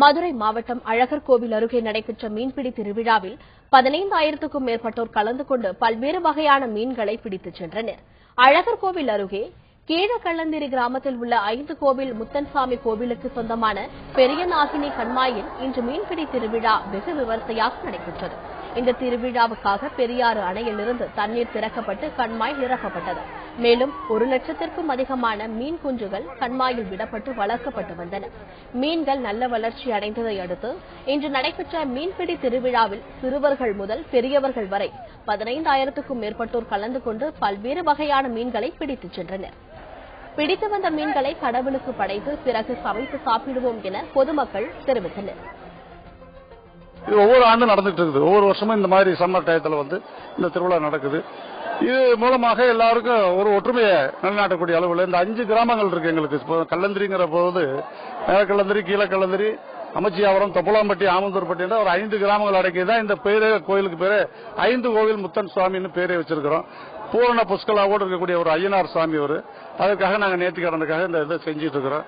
மதுரை மாவட்டம் அழகர்கோவில் அருகே நடைபெற்ற மீன்பிடி திருவிழாவில் பதினைந்தாயிரத்துக்கும் மேற்பட்டோர் கலந்து கொண்டு பல்வேறு வகையான மீன்களை பிடித்துச் சென்றனர். அழகர்கோவில் அருகே கீழக்கள்ளந்திரி கிராமத்தில் உள்ள ஐந்து கோவில் முத்தன்சாமி கோவிலுக்கு சொந்தமான பெரிய நாகினி கண்மாயில் இன்று மீன்பிடி திருவிழா வெகு விமர்சையாக நடைபெற்றது. இந்த திருவிழாவுக்காக பெரியாறு அணையிலிருந்து தண்ணீர் திறக்கப்பட்டு கண்மாய் நிரப்பப்பட்டது. மேலும் ஒரு லட்சத்திற்கும் அதிகமான மீன் குஞ்சுகள் கண்மாயில் விடப்பட்டு வளர்க்கப்பட்டு வந்தன. மீன்கள் நல்ல வளர்ச்சி அடைந்ததை அடுத்து இன்று நடைபெற்ற மீன்பிடி திருவிழாவில் சிறுவர்கள் முதல் பெரியவர்கள் வரை பதினைந்தாயிரத்துக்கும் மேற்பட்டோர் கலந்து கொண்டு பல்வேறு வகையான மீன்களை பிடித்துச் சென்றனர். பிடித்து வந்த மீன்களை கடவுளுக்கு படைத்து பிறகு சமைத்து சாப்பிடுவோம் என பொதுமக்கள் தெரிவித்தனர். இது ஒவ்வொரு ஆண்டும் நடந்துட்டு இருக்குது. ஒவ்வொரு வருஷமும் இந்த மாதிரி சம்மர் டயத்தில் வந்து இந்த திருவிழா நடக்குது. இது மூலமாக எல்லாருக்கும் ஒரு ஒற்றுமையை நிலைநாட்டக்கூடிய அளவில் இந்த அஞ்சு கிராமங்கள் இருக்கு எங்களுக்கு. இப்போ கல்லந்திரிங்கிற போது மேலக்கல்லந்திரி கீழக்கல்லந்திரி அமைச்சியாவரம் தொப்பலாம்பட்டி ஆமந்தூர்பட்டி ஒரு ஐந்து கிராமங்கள் அடக்கி தான் இந்த பேரே கோயிலுக்கு பேரு ஐந்து கோவில் முத்தன் சுவாமின்னு பேரே வச்சிருக்கிறோம். பூரண புஷ்கலாவோடு இருக்கக்கூடிய ஒரு ஐயனார் சுவாமி ஒரு அதுக்காக நாங்கள் நேர்த்திக்கடனுக்காக இந்த இதை செஞ்சுட்டு இருக்கிறோம்.